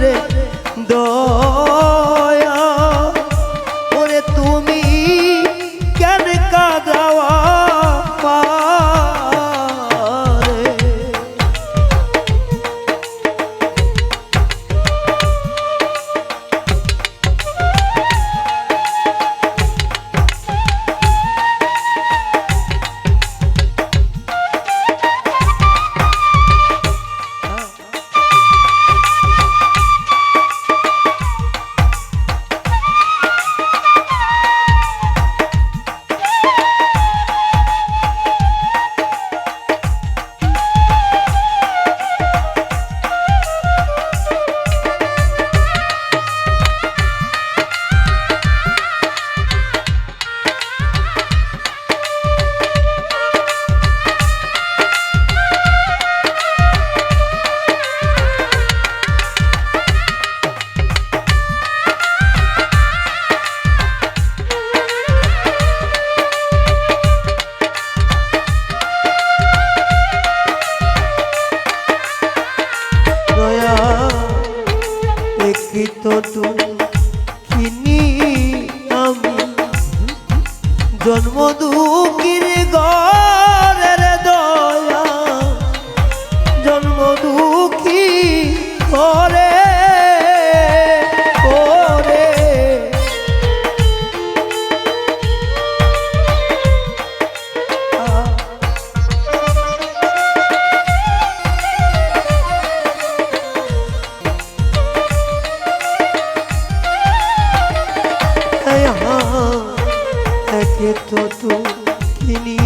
রে দো কত খিনি আমি জন্ম দুঃখীর গরের দয়া। জন্ম দুঃখী ঘরে এত তো কিনি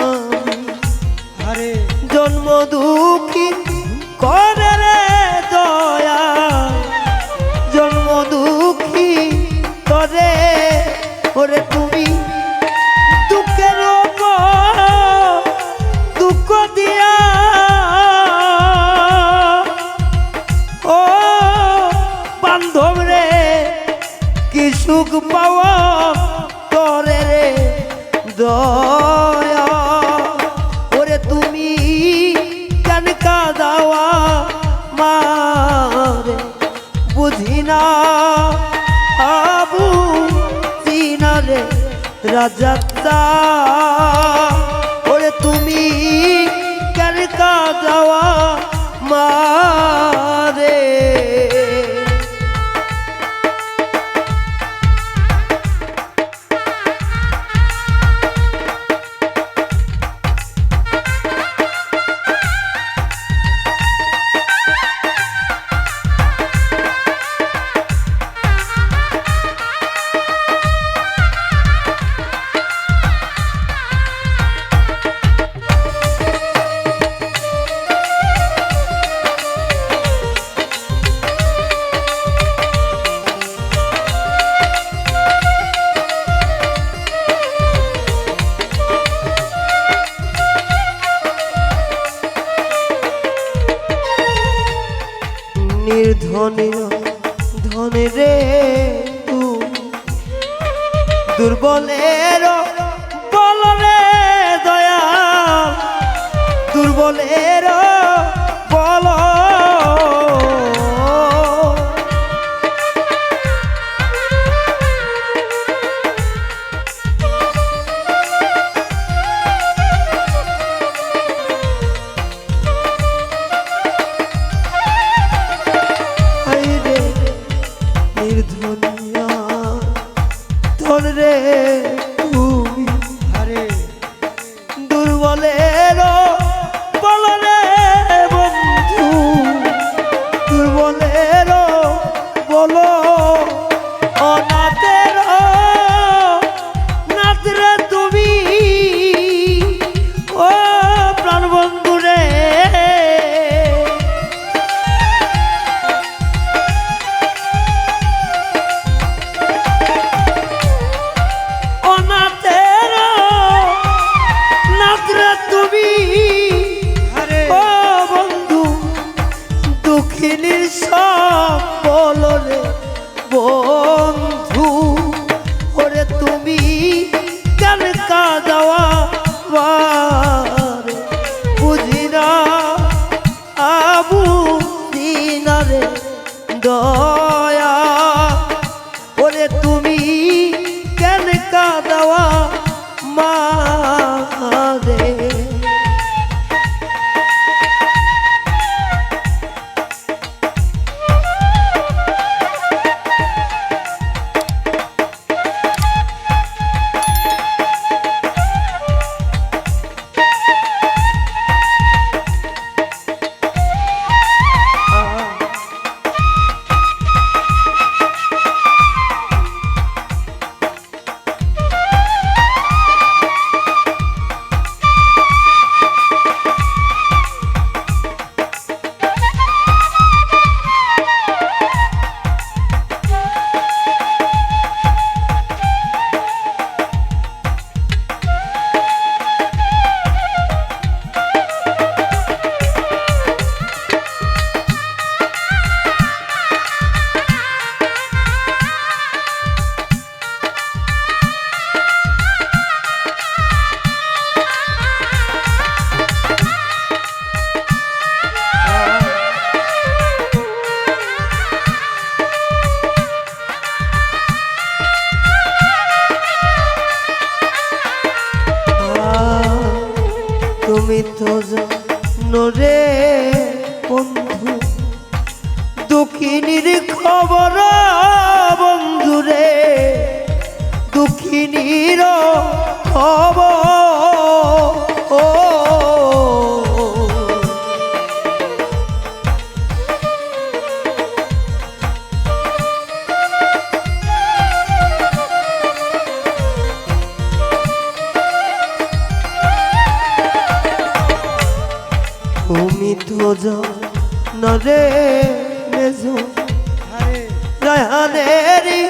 আমি আরে জন্ম দূর রাজাতা ওরে তুমি কার কা যাওয়া মারে পাগলের বল। রে তুমি আরে দুর্বলেরও Oh. বেজু জয়হানেরি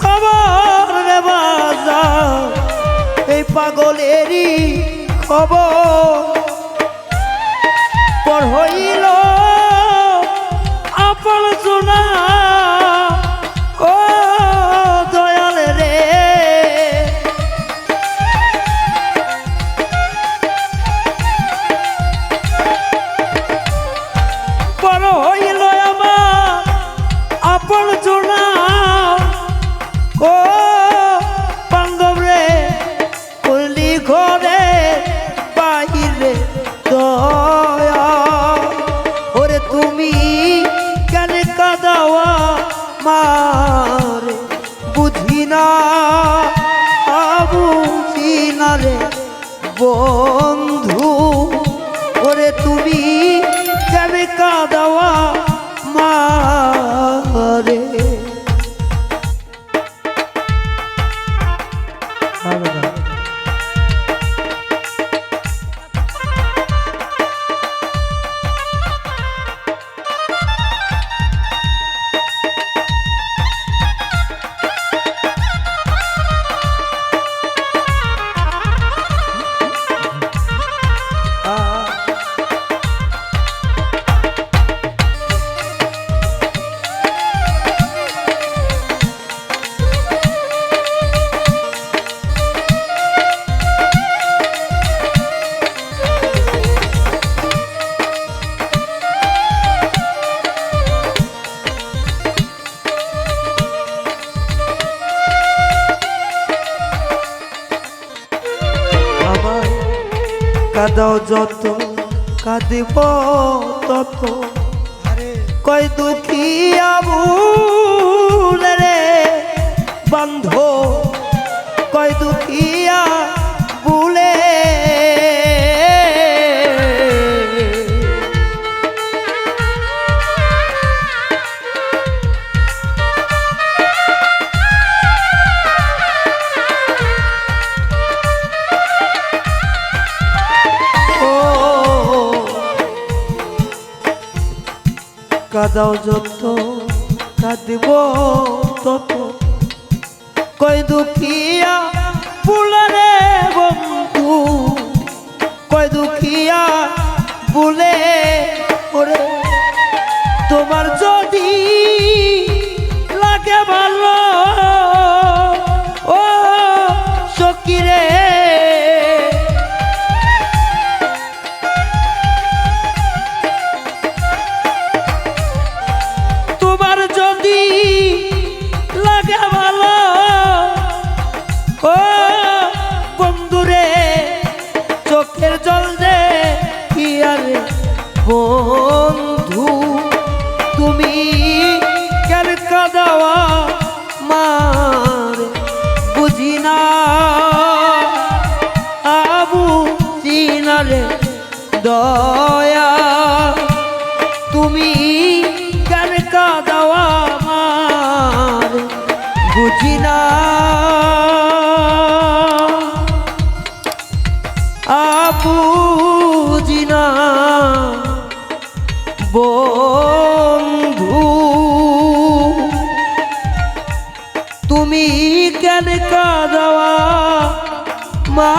খবর রে বাজাও এই পাগলেরই খবর। পর হইল আপন জোনা আমার বুদ্ধি না দাও যত কাঁদিব তত। কয় দুঃখিয়া কাদাও যত কাঁদব তত। কই দুখিয়া ফুলরে বন্ধু কই দুখিয়া বুলে তুমি दवा মা